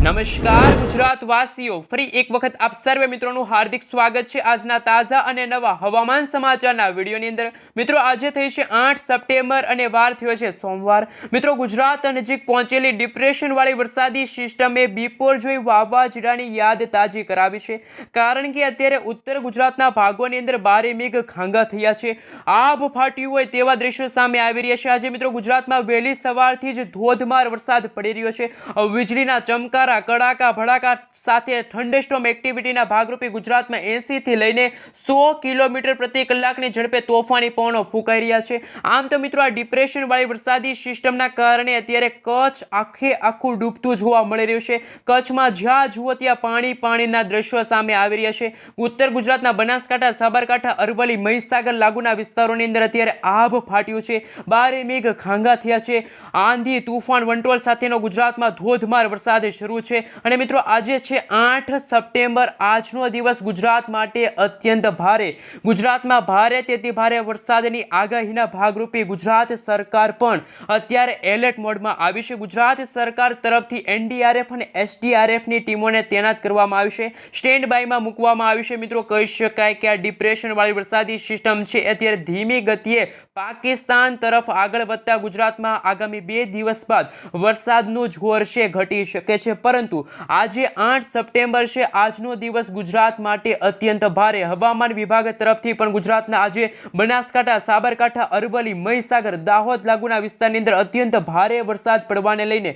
નમસ્કાર ગુજરાત વાસીઓ ફરી એક વખત આપ સર્વે મિત્રોનું હાર્દિક સ્વાગત છે આજના તાજા અને નવા હવામાન સમાચારના વિડીયોની અંદર. મિત્રો, આજે થઈ છે આઠ સપ્ટેમ્બર અને વાર થયો છે સોમવાર. મિત્રો, ગુજરાત નજીક પહોંચેલી ડિપ્રેશનવાળી વરસાદી સિસ્ટમે બિપોર જોઈ વાવાઝોડાની યાદ તાજી કરાવી છે. કારણ કે અત્યારે ઉત્તર ગુજરાતના ભાગોની અંદર ભારે મેઘ ખાંગા થયા છે. આભ ફાટ્યું હોય તેવા દ્રશ્યો સામે આવી રહ્યા છે. આજે મિત્રો, ગુજરાતમાં વહેલી સવારથી જ ધોધમાર વરસાદ પડી રહ્યો છે. વીજળીના ચમકારા કડાકા, ભડાકા સાથે થંડરસ્ટોમ એક્ટિવિટીના ભાગરૂપે ગુજરાતમાં 80 લઈને સો કિલોમીટર પ્રતિ કલાકની ઝડપે તોફાની પવનો ફૂંકાઈ રહ્યા છે. આમ તો મિત્રો, આ ડિપ્રેશનવાળી વરસાદી સિસ્ટમના કારણે અત્યારે કચ્છ આખે આખું ડૂબતું જોવા મળી રહ્યું છે. કચ્છમાં જ્યાં જુઓ ત્યાં પાણી, પાણીના દ્રશ્યો સામે આવી રહ્યા છે. ઉત્તર ગુજરાતના બનાસકાંઠા, સાબરકાંઠા, અરવલ્લી, મહીસાગર લાગુના વિસ્તારોની અંદર અત્યારે આભ ફાટ્યું છે. બારે મેઘ ખાંગા થયા છે. આંધી, તુફાન, વંટોળ સાથેનો ગુજરાતમાં ધોધમાર વરસાદ શરૂ છે. અને મિત્રો, આજે છે આઠ સપ્ટેમ્બર. આજનો દિવસ ગુજરાત માટે અત્યંત ભારે. ગુજરાતમાં ભારે તેથી ભારે વરસાદની આગાહીના ભાગરૂપે ગુજરાત સરકાર પણ અત્યારે એલર્ટ મોડમાં આવી છે. ગુજરાત સરકાર તરફથી એનડીઆરએફ અને એસડીઆરએફની ટીમોને તૈનાત કરવામાં આવી છે. સ્ટેન્ડ બાયમાં મૂકવામાં આવી છે. મિત્રો, કહી શકાય કે આ ડિપ્રેશન વાળી વરસાદી સિસ્ટમ છે. અત્યારે ધીમી ગતિએ પાકિસ્તાન તરફ આગળ વધતા ગુજરાતમાં આગામી બે દિવસ બાદ વરસાદનું જોર છે, ઘટી શકે છે. પરંતુ આજે આઠ સપ્ટેમ્બર છે. આજનો દિવસ ગુજરાત માટે અત્યંત ભારે. હવામાન વિભાગ તરફથી પણ ગુજરાતના આજે બનાસકાંઠા, સાબરકાંઠા, અરવલ્લી, મહીસાગર, દાહોદ લાગુના વિસ્તારની અંદર અત્યંત ભારે વરસાદ પડવાને લઈને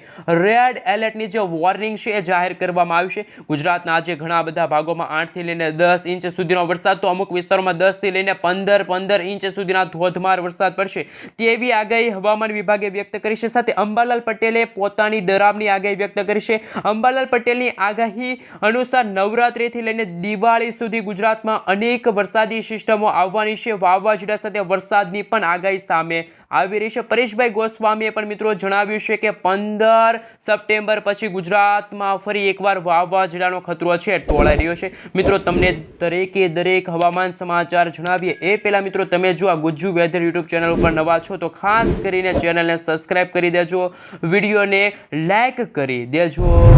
રેડ એલર્ટની જે વોર્નિંગ છે એ જાહેર કરવામાં આવી છે. ગુજરાતના આજે ઘણા બધા ભાગોમાં આઠથી લઈને દસ ઇંચ સુધીનો વરસાદ, તો અમુક વિસ્તારોમાં દસથી લઈને પંદર પંદર ઇંચ સુધીના ધોધમાર વરસાદ પડશે. તેવી આગાહી હવામાન વિભાગે વ્યક્ત કરી છે. સાથે અંબાલાલ પટેલે પોતાની ડરામની આગાહી વ્યક્ત કરી છે. અંબાલાલ પટેલની આગાહી અનુસાર નવરાત્રિથી લઈને દિવાળી સુધી ગુજરાતમાં અનેક વરસાદી સિસ્ટમો આવવાની છે. વાવાઝોડા સાથે વરસાદની પણ આગાહી સામે આવી રહી છે. પરેશભાઈ ગોસ્વામીએ પણ મિત્રો જણાવ્યું છે કે પંદર સપ્ટેમ્બર પછી ગુજરાતમાં ફરી એકવાર વાવાઝોડાનો ખતરો છે, ટોળાઈ રહ્યો છે. મિત્રો, તમને દરેકે દરેક હવામાન સમાચાર જણાવીએ. એ પહેલાં મિત્રો, તમે જો આ ગુજ્જુ વેધર યુટ્યુબ ચેનલ ઉપર નવા છો, તો ખાસ કરીને ચેનલને સબસ્ક્રાઈબ કરી દેજો. વિડીયોને લાઈક કરી દેજો.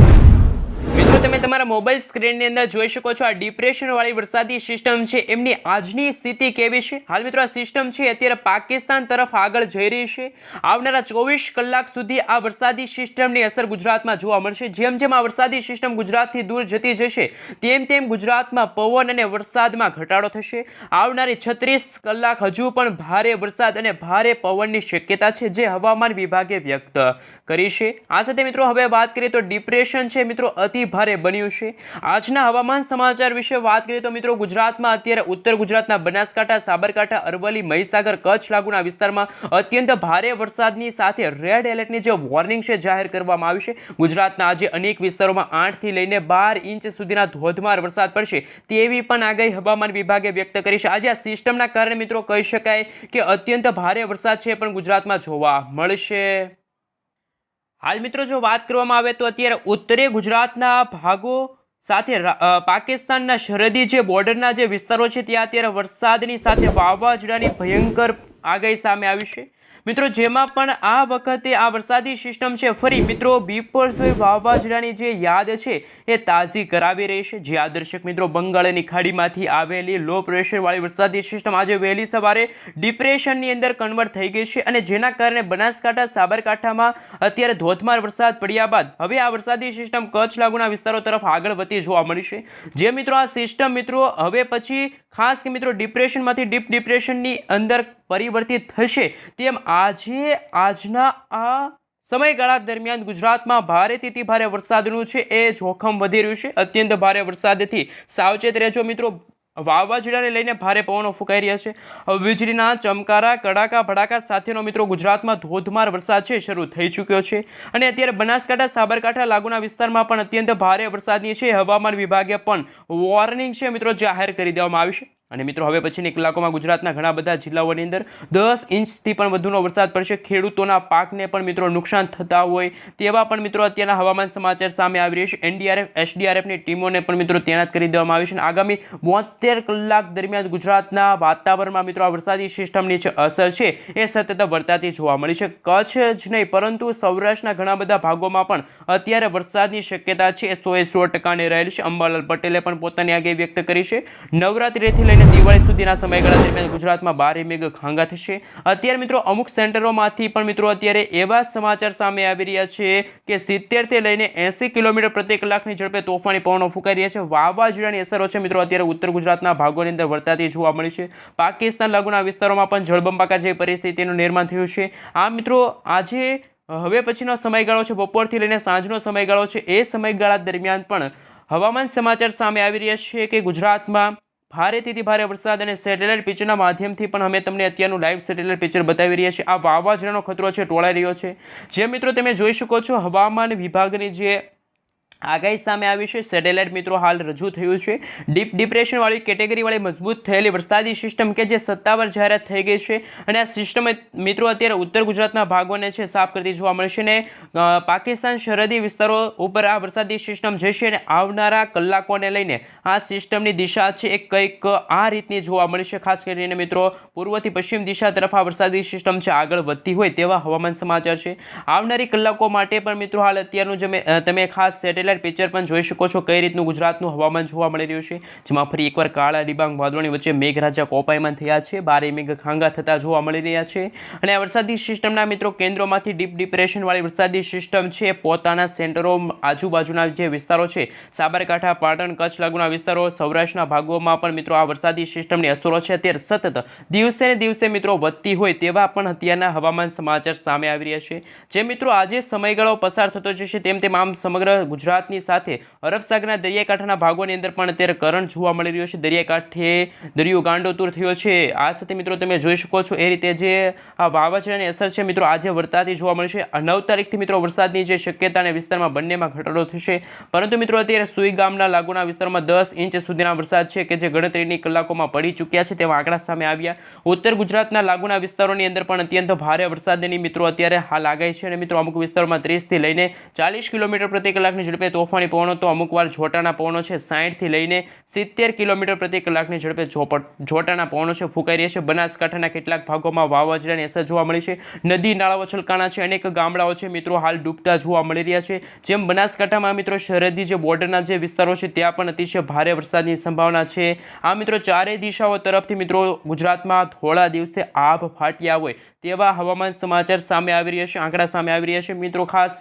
મિત્રો તમે તમારા મોબાઈલ સ્ક્રીનની અંદર જોઈ શકો છો આ ડિપ્રેશનવાળી વરસાદી સિસ્ટમ છે. એમની આજની સ્થિતિ કેવી છે? હાલ મિત્રો આ સિસ્ટમ છે અત્યારે પાકિસ્તાન તરફ આગળ જઈ રહી છે. આવનારા ચોવીસ કલાક સુધી આ વરસાદી સિસ્ટમની અસર ગુજરાતમાં જોવા મળશે. જેમ જેમ આ વરસાદી સિસ્ટમ ગુજરાતથી દૂર જતી જશે, તેમ તેમ ગુજરાતમાં પવન અને વરસાદમાં ઘટાડો થશે. આવનારી છત્રીસ કલાક હજુ પણ ભારે વરસાદ અને ભારે પવનની શક્યતા છે જે હવામાન વિભાગે વ્યક્ત કરી છે. આ સાથે મિત્રો હવે વાત કરીએ તો ડિપ્રેશન છે. મિત્રો અતિ ભારે બન્યું છે. આજના હવામાન સમાચાર વિશે વાત કરીએ તો મિત્રો ગુજરાતમાં અત્યારે ઉત્તર ગુજરાતના બનાસકાંઠા, સાબરકાંઠા, અરવલ્લી, મહીસાગર, કચ્છ લાગુના વિસ્તારમાં અત્યંત ભારે વરસાદની સાથે રેડ એલર્ટની જે વોર્નિંગ છે જાહેર કરવામાં આવી છે. ગુજરાતના આજે અનેક વિસ્તારોમાં આઠથી લઈને બાર ઇંચ સુધીના ધોધમાર વરસાદ પડશે તેવી પણ આગાહી હવામાન વિભાગે વ્યક્ત કરી છે. આજે આ સિસ્ટમના કારણે મિત્રો કહી શકાય કે અત્યંત ભારે વરસાદ છે પણ ગુજરાતમાં જોવા મળશે. હાલ મિત્રો જો વાત કરવામાં આવે તો અત્યારે ઉત્તરે ગુજરાતના ભાગો સાથે પાકિસ્તાનના સરહદી જે બોર્ડરના જે વિસ્તારો છે, ત્યાં અત્યારે વરસાદની સાથે વાવાઝોડાની ભયંકર આગાહી સામે આવી છે. મિત્રો, જેમાં પણ આ વખતે આ વરસાદી સિસ્ટમ છે, ફરી મિત્રો બીપરસોઈ વાવાઝોડાની જે યાદ છે, એ તાજી કરાવી રહી છે. જે આ દર્શક મિત્રો, બંગાળની ખાડીમાંથી આવેલી લો પ્રેશરવાળી વરસાદી સિસ્ટમ આજે વહેલી સવારે ડિપ્રેશનની અંદર કન્વર્ટ થઈ ગઈ છે અને જેના કારણે બનાસકાંઠા, સાબરકાંઠામાં અત્યારે ધોધમાર વરસાદ પડ્યા બાદ હવે આ વરસાદી સિસ્ટમ કચ્છ લાગુના વિસ્તારો તરફ આગળ વધતી જોવા મળી છે. જે મિત્રો, આ સિસ્ટમ મિત્રો, હવે પછી ખાસ કે મિત્રો ડિપ્રેશનમાંથી ડીપ ડિપ્રેશનની અંદર પરિવર્તિત થશે તેમ આજે, આજના આ સમયગાળા દરમિયાન ગુજરાતમાં ભારેથી ભારે વરસાદનું છે એ જોખમ વધી રહ્યું છે. અત્યંત ભારે વરસાદથી સાવચેત રહેજો મિત્રો. વાવાઝોડાને લઈને ભારે પવનો ફૂંકાઈ રહ્યા છે. વીજળીના ચમકારા, કડાકા, ભડાકા સાથેનો મિત્રો ગુજરાતમાં ધોધમાર વરસાદ છે, શરૂ થઈ ચૂક્યો છે. અને અત્યારે બનાસકાંઠા, સાબરકાંઠા, લાગુના વિસ્તારમાં પણ અત્યંત ભારે વરસાદની છે. હવામાન વિભાગે પણ વોર્નિંગ છે મિત્રો જાહેર કરી દેવામાં આવી છે. અને મિત્રો, હવે પછીની કલાકોમાં ગુજરાતના ઘણા બધા જિલ્લાઓની અંદર દસ ઇંચથી પણ વધુનો વરસાદ પડશે. ખેડૂતોના પાકને પણ મિત્રો નુકસાન થતા હોય તેવા પણ મિત્રો અત્યારના હવામાન સમાચાર સામે આવી રહ્યા છે. એનડીઆરએફ, એસડીઆરએફની ટીમોને પણ મિત્રો તૈનાત કરી દેવામાં આવી છે આગામી બોતેર કલાક દરમિયાન ગુજરાતના વાતાવરણમાં મિત્રો આ વરસાદી સિસ્ટમની જે અસર છે એ સતત વર્તાતી જોવા મળી છે. કચ્છ જ નહીં, પરંતુ સૌરાષ્ટ્રના ઘણા બધા ભાગોમાં પણ અત્યારે વરસાદની શક્યતા છે. એ સો એ સો ટકાને રહેલી છે. અંબાલાલ પટેલે પણ પોતાની આગે વ્યક્ત કરી છે. નવરાત્રિથી લઈને દિવાળી સુધીના સમયગાળા દરમિયાન ગુજરાતમાં બારે મેઘ ખાંગા થશે. અત્યારે મિત્રો અમુક સેન્ટરોમાંથી પણ મિત્રો અત્યારે એવા સમાચાર સામે આવી રહ્યા છે કે સિત્તેરથી લઈને એંસી કિલોમીટર પ્રતિ કલાકની ઝડપે તોફાની પવનો ફૂંકાઈ રહ્યા છે. વાવાઝોડાની અસરો છે મિત્રો અત્યારે ઉત્તર ગુજરાતના ભાગોની અંદર વર્તાતી જોવા મળી છે. પાકિસ્તાન લાગુના વિસ્તારોમાં પણ જળબંબાકાર જેવી પરિસ્થિતિનું નિર્માણ થયું છે. આ મિત્રો આજે હવે પછીનો સમયગાળો છે. બપોરથી લઈને સાંજનો સમયગાળો છે. એ સમયગાળા દરમિયાન પણ હવામાન સમાચાર સામે આવી રહ્યા છે કે ગુજરાતમાં ભારેથી ભારે વરસાદ અને સેટેલાઇટ પિક્ચરના માધ્યમથી પણ અમે તમને અત્યારનું લાઈવ સેટેલાઇટ પિક્ચર બતાવી રહ્યા છીએ. આ વાવાઝોડાનો ખતરો છે, ટોળાઈ રહ્યો છે. જે મિત્રો તમે જોઈ શકો છો, હવામાન વિભાગની જે આગાહી સામે આવી છે. સેટેલાઇટ મિત્રો, હાલ રજૂ થયું છે. ડીપ ડિપ્રેશનવાળી કેટેગરીવાળી મજબૂત થયેલી વરસાદી સિસ્ટમ કે જે સત્તાવાર જાહેરાત થઈ ગઈ છે અને આ સિસ્ટમ મિત્રો અત્યારે ઉત્તર ગુજરાતના ભાગોને છે સાફ કરતી જોવા મળશે ને પાકિસ્તાન સરહદી વિસ્તારો ઉપર આ વરસાદી સિસ્ટમ જશે અને આવનારા કલાકોને લઈને આ સિસ્ટમની દિશા છે એ કંઈક આ રીતની જોવા મળશે. ખાસ કરીને મિત્રો, પૂર્વથી પશ્ચિમ દિશા તરફ આ વરસાદી સિસ્ટમ છે આગળ વધતી હોય તેવા હવામાન સમાચાર છે. આવનારી કલાકો માટે પણ મિત્રો, હાલ અત્યારનું જે તમે ખાસ સેટેલાઇટ પિક્ચર પણ જોઈ શકો છો કઈ રીતનું ગુજરાતનું હવામાન જોવા મળી રહ્યું છે, જેમાં ફરી એકવાર કાળા ડિબાંગ વાદળોની વચ્ચે મેઘરાજા કોપાયમાન થયા છે બારે મેઘ ખાંગા થતા જોવા મળી રહ્યા છે. અને આ વરસાદી સિસ્ટમના મિત્રો, કેન્દ્રોમાંથી ડીપ ડિપ્રેશનવાળી વરસાદી સિસ્ટમ છે, પોતાના સેન્ટરો આજુબાજુના જે વિસ્તારો છે, સાબરકાંઠા, પાટણ, કચ્છ લાગુના વિસ્તારો, સૌરાષ્ટ્રના ભાગોમાં પણ મિત્રો આ વરસાદી સિસ્ટમની અસરો છે. અત્યારે સતત દિવસે ને દિવસે મિત્રો વધતી હોય તેવા પણ અત્યારના હવામાન સમાચાર સામે આવી રહ્યા છે. જે મિત્રો આજે સમયગાળો પસાર થતો જશે તેમ તેમ આમ સમગ્ર ગુજરાતની સાથે અરબ દરિયાકાંઠાના ભાગોની અંદર પણ અત્યારે કરંટ જોવા મળી રહ્યો છે. દરિયાકાંઠે દરિયો ગાંડોતુર થયો છે. આ સાથે મિત્રો તમે જોઈ શકો છો એ રીતે જે આ વાવાઝોડાની અસર છે મિત્રો આજે વરસાદથી જોવા મળશે. નવ તારીખથી મિત્રો વરસાદની જે શક્યતા અને વિસ્તારમાં બંનેમાં ઘટાડો થશે. પરંતુ મિત્રો અત્યારે સુઈ ગામના લાગુના વિસ્તારમાં દસ ઇંચ સુધીના વરસાદ છે કે જે ગણતરીની કલાકોમાં પડી ચૂક્યા છે તેવા આંકડા સામે આવ્યા. ઉત્તર ગુજરાતના લાગુના વિસ્તારોની અંદર પણ અત્યંત ભારે વરસાદની મિત્રો અત્યારે હાલ આગાહી છે અને મિત્રો અમુક વિસ્તારોમાં ત્રીસથી લઈને ચાલીસ કિલોમીટર પ્રતિ કલાકની ઝડપે તોફાની પવનો તો અમુક વાર જોટાના પવનો છે. સાઠથી લઈને સિત્તેર કિલોમીટર પ્રતિ કલાકની ઝડપે જોટાના પવનો છે, ફૂંકાઈ રહ્યા છે. બનાસકાંઠાના કેટલાક ભાગોમાં વાવાઝોડાની અસર જોવા મળી છે. નદી, નાળાઓ છલકાણા છે. અનેક ગામડાઓ છે મિત્રો હાલ ડૂબતા જોવા મળી રહ્યા છે. જેમ બનાસકાંઠામાં મિત્રો સરહદી જે બોર્ડરના જે વિસ્તારો છે ત્યાં પણ અતિશય ભારે વરસાદની સંભાવના છે. આ મિત્રો ચારેય દિશાઓ તરફથી મિત્રો ગુજરાતમાં થોડા દિવસે આભ ફાટ્યા હોય. તેવા હવામાન સમાચાર સામે આવી રહ્યા છે, આંકડા સામે આવી રહ્યા છે. મિત્રો, ખાસ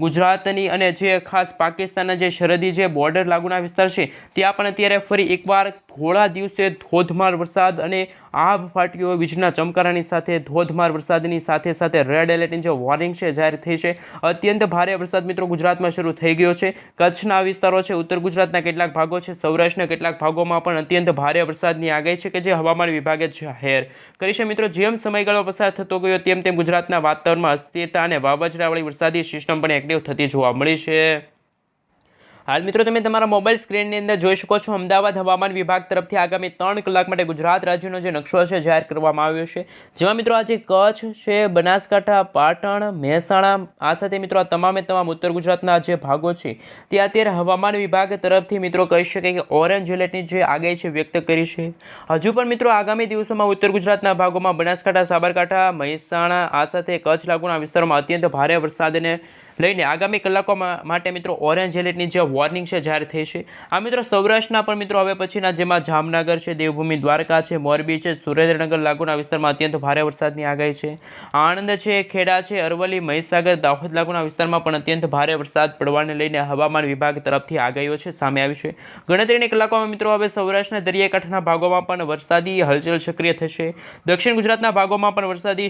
ગુજરાતની અને જે ખાસ પાકિસ્તાનના જે સરહદી જે બોર્ડર લાગુના વિસ્તાર છે, ત્યાં પણ અત્યારે ફરી એકવાર થોડા દિવસે ધોધમાર વરસાદ અને આભ ફાટ્યો વીજળીના ચમકારાની સાથે, ધોધમાર વરસાદની સાથે સાથે રેડ એલર્ટની જે વોર્નિંગ છે, જાહેર થઈ છે. અત્યંત ભારે વરસાદ મિત્રો ગુજરાતમાં શરૂ થઈ ગયો છે. કચ્છના વિસ્તારો છે, ઉત્તર ગુજરાતના કેટલાક ભાગો છે, સૌરાષ્ટ્રના કેટલાક ભાગોમાં પણ અત્યંત ભારે વરસાદની આગાહી છે કે જે હવામાન વિભાગે જાહેર કરી છે. મિત્રો, જેમ સમયગાળો પસાર થતો ગયો, તેમ તેમ ગુજરાતના વાતાવરણમાં અસ્થિરતા અને વાવાઝોડાવાળી વરસાદી સિસ્ટમ પણ એક્ટિવ થતી જોવા મળી છે. હાલ મિત્રો તમે તમારા મોબાઈલ સ્ક્રીનની અંદર જોઈ શકો છો, અમદાવાદ હવામાન વિભાગ તરફથી આગામી ત્રણ કલાક માટે ગુજરાત રાજ્યનો જે નકશો છે, જાહેર કરવામાં આવ્યો છે. જેમાં મિત્રો આજે કચ્છ છે, બનાસકાંઠા, પાટણ, મહેસાણા, આ સાથે મિત્રો આ તમામે તમામ ઉત્તર ગુજરાતના જે ભાગો છે, તે અત્યારે હવામાન વિભાગ તરફથી મિત્રો કહી શકાય કે ઓરેન્જ એલર્ટની જે આગાહી છે, વ્યક્ત કરી છે. હજુ પણ મિત્રો આગામી દિવસોમાં ઉત્તર ગુજરાતના ભાગોમાં બનાસકાંઠા, સાબરકાંઠા, મહેસાણા, આ સાથે કચ્છ લાગુના વિસ્તારોમાં અત્યંત ભારે વરસાદને લઈને આગામી કલાકોમાં માટે મિત્રો ઓરેન્જ એલર્ટની જે વોર્નિંગ છે જાહેર થઈ છે. આ મિત્રો સૌરાષ્ટ્રના પણ મિત્રો હવે પછીના જેમાં જામનગર છે, દેવભૂમિ દ્વારકા છે, મોરબી છે, સુરેન્દ્રનગર, લાગુના વિસ્તારમાં અત્યંત ભારે વરસાદની આગાહી છે. આણંદ છે, ખેડા છે, અરવલ્લી, મહીસાગર, દાહોદ, લાગુના વિસ્તારમાં પણ અત્યંત ભારે વરસાદ પડવાને લઈને હવામાન વિભાગ તરફથી આગાહીઓ છે, સામે આવી છે. ગણતરીની કલાકોમાં મિત્રો હવે સૌરાષ્ટ્રના દરિયાકાંઠાના ભાગોમાં પણ વરસાદી હલચલ સક્રિય થશે. દક્ષિણ ગુજરાતના ભાગોમાં પણ વરસાદી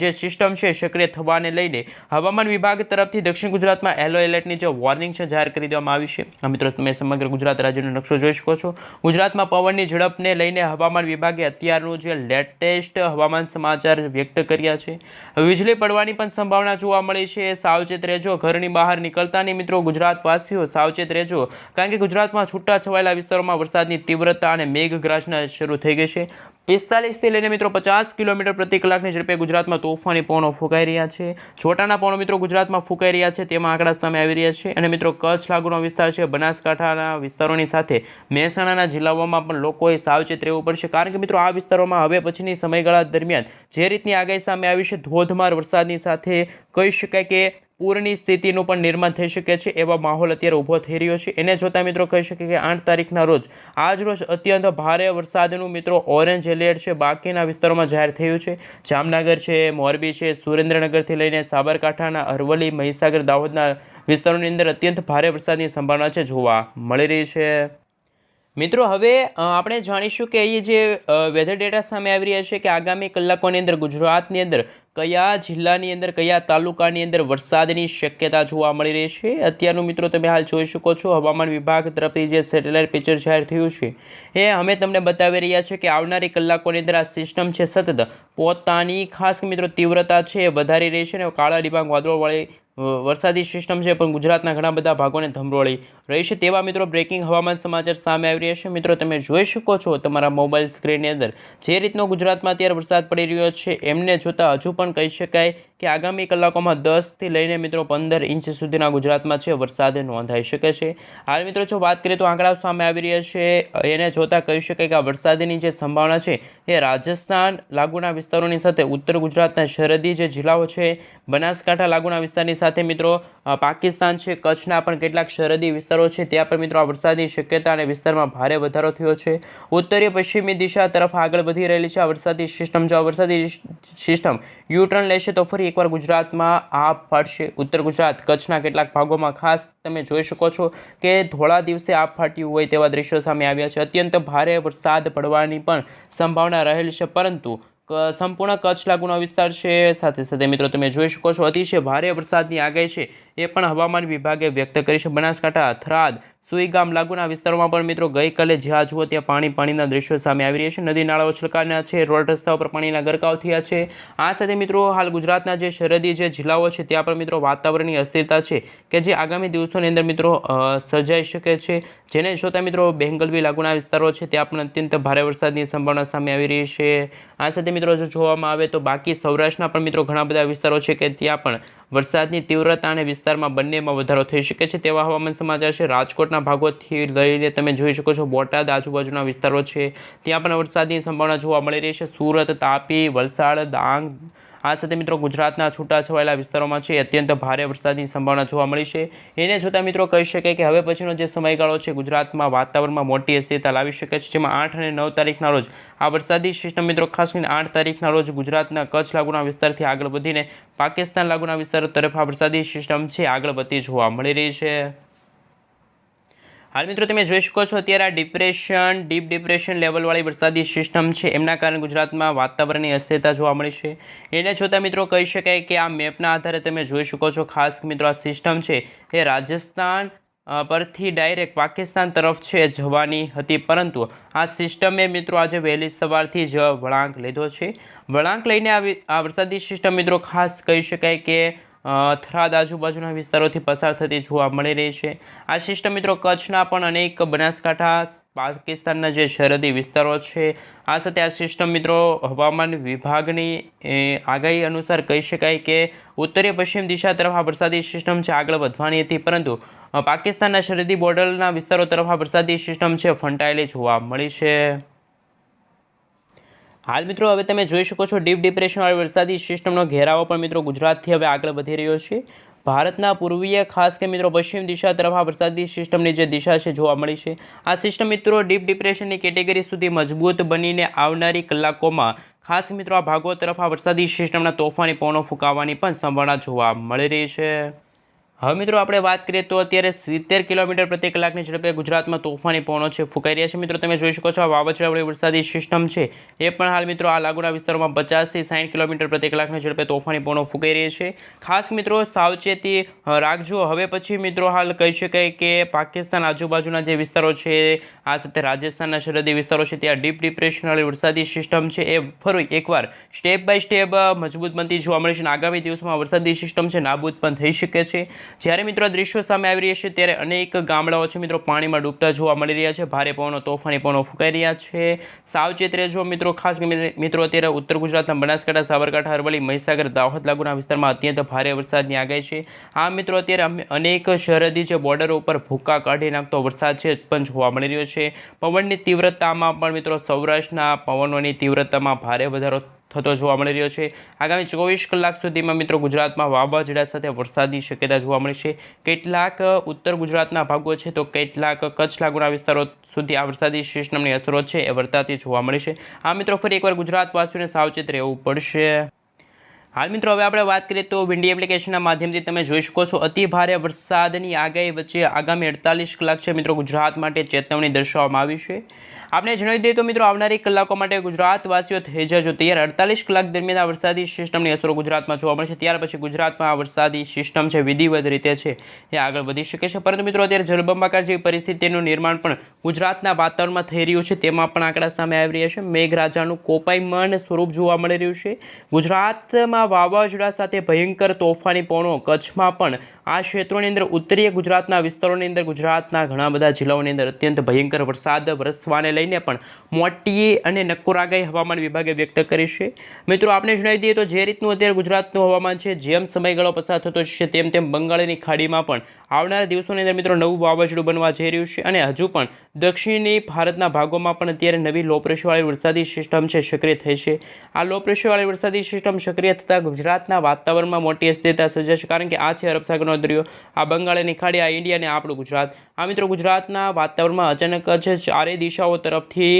જે સિસ્ટમ છે, સક્રિય થવાને લઈને હવામાન વિભાગ તરફથી વિભાગથી દક્ષિણ ગુજરાતમાં યલો એલર્ટની જે વોર્નિંગ છે જાહેર કરી દેવામાં આવી છે. આ મિત્રો, તમે સમગ્ર ગુજરાત રાજ્યનો નકશો જોઈ શકો છો. ગુજરાતમાં પવનની ઝડપને લઈને હવામાન વિભાગે અત્યારનું જે લેટેસ્ટ હવામાન સમાચાર વ્યક્ત કર્યા છે. વીજળી પડવાની પણ સંભાવના જોવા મળી છે. સાવચેત રહેજો, ઘરની બહાર નીકળતાની મિત્રો, ગુજરાતવાસીઓ સાવચેત રહેજો, કારણ કે ગુજરાતમાં છૂટા છવાયેલા વિસ્તારોમાં વરસાદની તીવ્રતા અને મેઘગ્રાસના શરૂ થઈ ગઈ છે. પિસ્તાલીસથી લઈને મિત્રો પચાસ કિલોમીટર પ્રતિ કલાકની ઝડપે ગુજરાતમાં તોફાની પવનો ફૂંકાઈ રહ્યા છે. છોટાના પવનો મિત્રો ગુજરાતમાં ફૂંકાઈ રહ્યા છે, તેમાં આંકડા સામે આવી રહ્યા છે અને મિત્રો કચ્છ લાગુનો વિસ્તાર છે, બનાસકાંઠાના વિસ્તારોની સાથે મહેસાણાના જિલ્લાઓમાં પણ લોકોએ સાવચેત રહેવું પડશે કારણ કે મિત્રો આ વિસ્તારોમાં હવે પછીની સમયગાળા દરમિયાન જે રીતની આગાહી સામે આવી છે, ધોધમાર વરસાદની સાથે કહી શકાય કે પૂરની સ્થિતિનું પણ નિર્માણ થઈ શકે છે, એવા માહોલ અત્યારે ઊભો થઈ રહ્યો છે. એને જોતા મિત્રો કહી શકીએ કે આઠ તારીખના રોજ, આજ રોજ અત્યંત ભારે વરસાદનું મિત્રો ઓરેન્જ એલર્ટ છે, બાકીના વિસ્તારોમાં જાહેર થયું છે. જામનગર છે, મોરબી છે, સુરેન્દ્રનગરથી લઈને સાબરકાંઠાના અરવલ્લી, મહીસાગર, દાહોદના વિસ્તારોની અંદર અત્યંત ભારે વરસાદની સંભાવના છે, જોવા મળી રહી છે. મિત્રો, હવે આપણે જાણીશું કે એ જે વેધર ડેટા સામે આવી રહ્યા છે કે આગામી કલાકોની અંદર, ગુજરાતની અંદર કયા જિલ્લાની અંદર, કયા તાલુકાની અંદર વરસાદની શક્યતા જોવા મળી રહી છે? અત્યારનું મિત્રો, તમે હાલ જોઈ શકો છો, હવામાન વિભાગ તરફથી જે સેટેલાઇટ પિક્ચર જાહેર થયું છે, એ અમે તમને બતાવી રહ્યા છે કે આવનારી કલાકોની અંદર આ સિસ્ટમ છે સતત પોતાની ખાસ મિત્રો તીવ્રતા છે વધારી રહી છે અને કાળા ડિબાંગ વાદળોવાળી વરસાદી સિસ્ટમ છે, પણ ગુજરાતના ઘણા બધા ભાગોને ધમરોળી રહી છે. તેવા મિત્રો બ્રેકિંગ હવામાન સમાચાર સામે આવી રહ્યા છે. મિત્રો, તમે જોઈ શકો છો તમારા મોબાઈલ સ્ક્રીનની અંદર જે રીતનો ગુજરાતમાં અત્યારે વરસાદ પડી રહ્યો છે. એમને જોતાં હજુ પણ કહી શકાય કે આગામી કલાકોમાં દસથી લઈને મિત્રો પંદર ઇંચ સુધીના ગુજરાતમાં છે, વરસાદ નોંધાઈ શકે છે. હાલ મિત્રો, જો વાત કરીએ તો આંકડા સામે આવી રહ્યા છે. એને જોતાં કહી શકાય કે આ વરસાદની જે સંભાવના છે, એ રાજસ્થાન લાગુના વિસ્તારોની સાથે ઉત્તર ગુજરાતના સરહદી જે જિલ્લાઓ છે, બનાસકાંઠા લાગુના વિસ્તારની સાથે મિત્રો પાકિસ્તાન છે, કચ્છના પણ કેટલાક સરહદી વિસ્તારો છે, ત્યાં પણ મિત્રો આ વરસાદની શક્યતા અને વિસ્તારમાં ભારે વધારો થયો છે. ઉત્તરીય પશ્ચિમી દિશા તરફ આગળ વધી રહેલી છે આ વરસાદી સિસ્ટમ. જો આ વરસાદી સિસ્ટમ યુ ટર્ન લેશે તો ફરી એકવાર ગુજરાતમાં આ ફાટશે. ઉત્તર ગુજરાત, કચ્છના કેટલાક ભાગોમાં ખાસ તમે જોઈ શકો છો કે ધોળા દિવસે આ ફાટ્યું હોય તેવા દ્રશ્યો સામે આવ્યા છે. અત્યંત ભારે વરસાદ પડવાની પણ સંભાવના રહેલી છે, પરંતુ સંપૂર્ણ કચ્છ લાગુનો વિસ્તાર છે. સાથે સાથે મિત્રો, તમે જોઈ શકો છો, અતિશય ભારે વરસાદની આગાહી છે. એ પણ હવામાન વિભાગે વ્યક્ત કરી છે. બનાસકાંઠા થરાદ સુઈગામ લાગુના વિસ્તારોમાં પણ મિત્રો ગઈકાલે જ્યાં જુઓ ત્યાં પાણી પાણીના દ્રશ્યો સામે આવી રહ્યા છે. નદી, નાળાઓ છલકાના છે, રોડ રસ્તા ઉપર પાણીના ગરકાવ થયા છે. આ સાથે મિત્રો હાલ ગુજરાતના જે સરહદી જે જિલ્લાઓ છે ત્યાં પણ મિત્રો વાતાવરણની અસ્થિરતા છે કે જે આગામી દિવસોની અંદર મિત્રો સર્જાઈ શકે છે. જેને જોતા મિત્રો બેંગલવી લાગુના વિસ્તારો છે ત્યાં પણ અત્યંત ભારે વરસાદની સંભાવના સામે આવી રહી છે. આ સાથે મિત્રો જો જોવામાં આવે તો બાકી સૌરાષ્ટ્રના પણ મિત્રો ઘણા બધા વિસ્તારો છે કે ત્યાં પણ વરસાદની તીવ્રતા અને વિસ્તારમાં બંનેમાં વધારો થઈ શકે છે તેવા હવામાન સમાચાર છે. રાજકોટના ભાગોથી લઈને તમે જોઈ શકો છો, બોટાદ આજુબાજુના વિસ્તારો છે. ત્યાં પણ વરસાદની સંભાવના જોવા મળી રહી છે. સુરત તાપી, વલસાડ, ડાંગ આ સાથે મિત્રો, ગુજરાતના છૂટાછવાયેલા વિસ્તારોમાં છે, અત્યંત ભારે વરસાદની સંભાવના જોવા મળી છે. એને જોતાં મિત્રો કહી શકાય કે હવે પછીનો જે સમયગાળો છે, ગુજરાતમાં વાતાવરણમાં મોટી અસ્થિરતા લાવી શકે છે, જેમાં આઠ અને નવ તારીખના રોજ આ વરસાદી સિસ્ટમ મિત્રો, ખાસ કરીને આઠ તારીખના રોજ ગુજરાતના કચ્છ લાગુના વિસ્તારથી આગળ વધીને પાકિસ્તાન લાગુના વિસ્તારો તરફ આ વરસાદી સિસ્ટમ છે, આગળ વધતી જોવા મળી રહી છે. હાલ મિત્રો તમે જોઈ શકો છો, અત્યારે આ ડિપ્રેશન ડીપ ડિપ્રેશન લેવલવાળી વરસાદી સિસ્ટમ છે. એમના કારણે ગુજરાતમાં વાતાવરણની અસ્થિરતા જોવા મળી છે. એને જોતાં મિત્રો કહી શકાય કે આ મેપના આધારે તમે જોઈ શકો છો, ખાસ મિત્રો આ સિસ્ટમ છે એ રાજસ્થાન પરથી ડાયરેક્ટ પાકિસ્તાન તરફ છે જવાની હતી. પરંતુ આ સિસ્ટમે મિત્રો આજે વહેલી સવારથી જ વળાંક લીધો છે. વળાંક લઈને આ વરસાદી સિસ્ટમ મિત્રો ખાસ કહી શકાય કે થરાદ આજુબાજુના વિસ્તારોથી પસાર થતી જોવા મળી રહી છે. આ સિસ્ટમ મિત્રો કચ્છના પણ અનેક બનાસકાંઠા, પાકિસ્તાનના જે સરહદી વિસ્તારો છે, આ સાથે આ સિસ્ટમ મિત્રો હવામાન વિભાગની આગાહી અનુસાર કહી શકાય કે ઉત્તરીય પશ્ચિમ દિશા તરફ આ વરસાદી સિસ્ટમ છે આગળ વધવાની હતી, પરંતુ પાકિસ્તાનના સરહદી બોર્ડરના વિસ્તારો તરફ આ વરસાદી સિસ્ટમ છે ફંટાયેલી જોવા મળી છે. હાલ મિત્રો, હવે તમે જોઈ શકો છો, ડીપ ડિપ્રેશનવાળી વરસાદી સિસ્ટમનો ઘેરાવો પણ મિત્રો ગુજરાતથી હવે આગળ વધી રહ્યો છે. ભારતના પૂર્વીય, ખાસ કે મિત્રો પશ્ચિમ દિશા તરફ આ વરસાદી સિસ્ટમની જે દિશા છે જોવા મળી છે. આ સિસ્ટમ મિત્રો ડીપ ડિપ્રેશનની કેટેગરી સુધી મજબૂત બનીને આવનારી કલાકોમાં ખાસ મિત્રો આ ભાગો તરફ આ વરસાદી સિસ્ટમના તોફાની, પવનો ફૂંકાવાની પણ સંભાવના જોવા મળી રહી છે. હવે મિત્રો આપણે વાત કરીએ તો અત્યારે સિત્તેર કિલોમીટર પ્રતિ કલાકની ઝડપે ગુજરાતમાં તોફાની પવનો છે, ફૂંકાઈ રહ્યા છે. મિત્રો, તમે જોઈ શકો છો, આ વાવાઝોડાવાળી વરસાદી સિસ્ટમ છે. એ પણ હાલ મિત્રો આ લાગુના વિસ્તારોમાં પચાસથી સાઠ કિલોમીટર પ્રતિ કલાકની ઝડપે તોફાની પવનો ફૂંકાઈ રહી છે. ખાસ મિત્રો, સાવચેતી રાખજો. હવે પછી મિત્રો હાલ કહી શકાય કે પાકિસ્તાન આજુબાજુના જે વિસ્તારો છે, આ સાથે રાજસ્થાનના સરહદી વિસ્તારો છે, ત્યાં ડીપ ડિપ્રેશનવાળી વરસાદી સિસ્ટમ છે. એ ફરી એકવાર સ્ટેપ બાય સ્ટેપ મજબૂત બનતી જોવા મળે છે અને આગામી દિવસમાં વરસાદી સિસ્ટમ છે, નાબૂદ પણ થઈ શકે છે. જ્યારે મિત્રો દ્રશ્યો સામે આવી રહ્યા છે, ત્યારે અનેક ગામડાઓ છે મિત્રો પાણીમાં ડૂબતા જોવા મળી રહ્યા છે. ભારે પવનો, તોફાની પવનો ફૂંકાઈ રહ્યા છે. સાવચેત રહેજો મિત્રો, ખાસ મિત્રો અત્યારે ઉત્તર ગુજરાતના બનાસકાંઠા, સાબરકાંઠા, અરવલ્લી, મહીસાગર, દાહોદ લાગુના વિસ્તારમાં અત્યંત ભારે વરસાદની આગાહી છે. આ મિત્રો અત્યારે અનેક સરહદી જે બોર્ડરો ઉપર ભૂકા કાઢી નાખતો વરસાદ છે પણ જોવા મળી રહ્યો છે. પવનની તીવ્રતામાં પણ મિત્રો સૌરાષ્ટ્રના પવનોની તીવ્રતામાં ભારે વધારો થતો જોવા મળી રહ્યો છે. આગામી ચોવીસ કલાક સુધીમાં મિત્રો ગુજરાતમાં વાવાઝોડા સાથે વરસાદની શક્યતા જોવા મળી છે. કેટલાક ઉત્તર ગુજરાતના ભાગો છે તો કેટલાક કચ્છ લાગુના વિસ્તારો સુધી આ વરસાદી સિસ્ટમની અસરો છે એ વર્તાતી જોવા મળી છે. આ મિત્રો, ફરી એકવાર ગુજરાતવાસીઓને સાવચેત રહેવું પડશે. હાલ મિત્રો, હવે આપણે વાત કરીએ તો વિન્ડી એપ્લિકેશનના માધ્યમથી તમે જોઈ શકો છો. અતિ ભારે વરસાદની આગાહી વચ્ચે આગામી અડતાલીસ કલાક છે મિત્રો ગુજરાત માટે ચેતવણી દર્શાવવામાં આવી છે. આપણે જણાવી દઈએ તો મિત્રો, આવનારી કલાકો માટે ગુજરાતવાસીઓ થઈ જજો તૈયાર અડતાલીસ કલાક દરમિયાન આ વરસાદી સિસ્ટમની અસરો ગુજરાતમાં જોવા મળશે ત્યાર પછી ગુજરાતમાં આ વરસાદી સિસ્ટમ છે, વિધિવત રીતે છે. એ આગળ વધી શકે છે. પરંતુ મિત્રો, અત્યારે જળબંબાકાર જેવી પરિસ્થિતિનું નિર્માણ પણ ગુજરાતના વાતાવરણમાં થઈ રહ્યું છે. તેમાં પણ આંકડા સામે આવી રહ્યા છે. મેઘરાજાનું કોપાયમાન સ્વરૂપ જોવા મળી રહ્યું છે. ગુજરાતમાં વાવાઝોડા સાથે ભયંકર તોફાની પવનો કચ્છમાં પણ આ ક્ષેત્રોની અંદર, ઉત્તરીય ગુજરાતના વિસ્તારોની અંદર, ગુજરાતના ઘણા બધા જિલ્લાઓની અંદર અત્યંત ભયંકર વરસાદ વરસવાને લઈને પણ મોટી અને નક્કોર હવામાન વિભાગે વ્યક્ત કરી છે. મિત્રો આપણે જણાવી દઈએ તો જે રીતનું અત્યારે ગુજરાતનું હવામાન છે, જેમ સમયગાળો પસાર થતો છે તેમ તેમ બંગાળની ખાડીમાં પણ આવનારા દિવસોની અંદર મિત્રો નવું વાવાઝોડું બનવા જઈ રહ્યું છે અને હજુ પણ દક્ષિણી ભારતના ભાગોમાં પણ અત્યારે નવી લો પ્રેશરવાળી વરસાદી સિસ્ટમ છે, સક્રિય થઈ છે. આ લો પ્રેશરવાળી વરસાદી સિસ્ટમ સક્રિય થતાં ગુજરાતના વાતાવરણમાં મોટી અસ્થિરતા સર્જાશે કારણ કે આ છે અરબસાગરનો દરિયો, આ બંગાળની ખાડી, આ ઇન્ડિયા અને આપણું ગુજરાત. આ મિત્રો ગુજરાતના વાતાવરણમાં અચાનક જ ચારે દિશાઓ તરફથી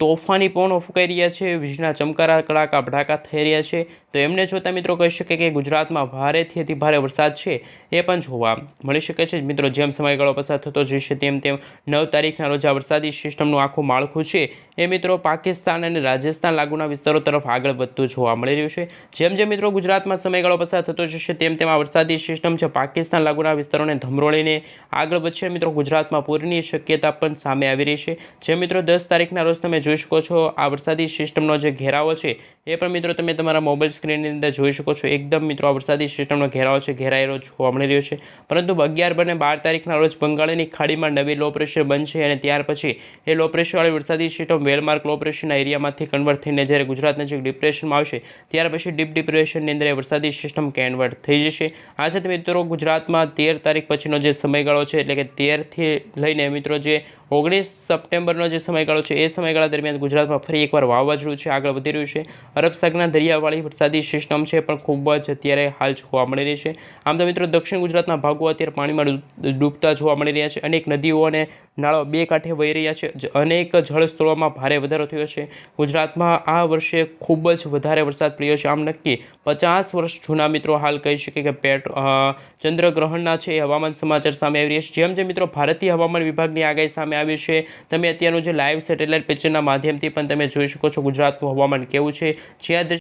તોફાની પવનો ફૂંકાઈ રહ્યા છે. વીજળીના ચમકારા કડાકા ભડાકા થઈ રહ્યા છે. તો એમને જોતા મિત્રો કહી શકે કે ગુજરાતમાં ભારેથી અતિ ભારે વરસાદ છે, એ પણ જોવા મળી શકે છે. મિત્રો, જેમ સમયગાળો પસાર થતો જશે તેમ તેમ નવ તારીખના રોજ આ વરસાદી સિસ્ટમનું આખું માળખું છે. એ મિત્રો પાકિસ્તાન અને રાજસ્થાન લાગુના વિસ્તારો તરફ આગળ વધતું જોવા મળી રહ્યું છે. જેમ જેમ મિત્રો ગુજરાતમાં સમયગાળો પસાર થતો જશે તેમ તેમ આ વરસાદી સિસ્ટમ છે પાકિસ્તાન લાગુના વિસ્તારોને ધમરોળીને આગળ વધશે. મિત્રો, ગુજરાતમાં પૂરની શક્યતા પણ સામે આવી રહી છે. જે મિત્રો દસ તારીખના રોજ તમે જોઈ શકો છો આ વરસાદી સિસ્ટમનો જે ઘેરાવો છે, એ પણ મિત્રો તમે તમારા મોબાઈલ સ્ક્રીનની અંદર જોઈ શકો છો. એકદમ મિત્રો વરસાદી સિસ્ટમનો ઘેરાવો છે, ઘેરાયેલો જોવા મળી રહ્યો છે. પરંતુ અગિયાર બને બાર તારીખના રોજ બંગાળની ખાડીમાં નવી લો પ્રેશર બનશે અને ત્યાર પછી એ લો પ્રેશરવાળી વરસાદી સિસ્ટમ વેલમાર્ક લો પ્રેશરના એરિયામાંથી કન્વર્ટ થઈને જ્યારે ગુજરાત નજીક ડિપ્રેશનમાં આવશે, ત્યાર પછી ડીપ ડિપ્રેશનની અંદર વરસાદી સિસ્ટમ કન્વર્ટ થઈ જશે. આ સાથે મિત્રો ગુજરાતમાં તેર તારીખ પછીનો જે સમયગાળો છે, એટલે કે તેરથી લઈને મિત્રો જે ઓગણીસ સપ્ટેમ્બરનો જે સમયગાળો છે, એ સમયગાળા દરમિયાન ગુજરાતમાં ફરી એકવાર વાવાઝોડું છે, આગળ વધી રહ્યું છે. અરબ સાગરના દરિયાવાળી વરસાદી સિસ્ટમ છે, પણ ખૂબ જ અત્યારે હાલ જોવા મળી રહી છે. આમ તો મિત્રો, દક્ષિણ ગુજરાતના ભાગો અત્યારે પાણીમાં ડૂબતા જોવા મળી રહ્યા છે. અનેક નદીઓ અને નાળો બે કાંઠે વહી રહ્યા છે. અનેક જળસ્ત્રોમાં ભારે વધારો થયો છે. ગુજરાતમાં આ વર્ષે ખૂબ જ વધારે વરસાદ પડ્યો છે. આમ નક્કી પચાસ વર્ષ જૂના મિત્રો હાલ કહી શકીએ કે પેટ ચંદ્રગ્રહણના છે હવામાન સમાચાર સામે આવી રહ્યા છે. જેમ જેમ મિત્રો ભારતીય હવામાન વિભાગની આગાહી સામે આવી છે, તમે અત્યારનું જે લાઈવ સેટેલાઇટ પિક્ચરના માધ્યમથી પણ તમે જોઈ શકો છો ગુજરાતનું હવામાન કેવું છે. જ્યાં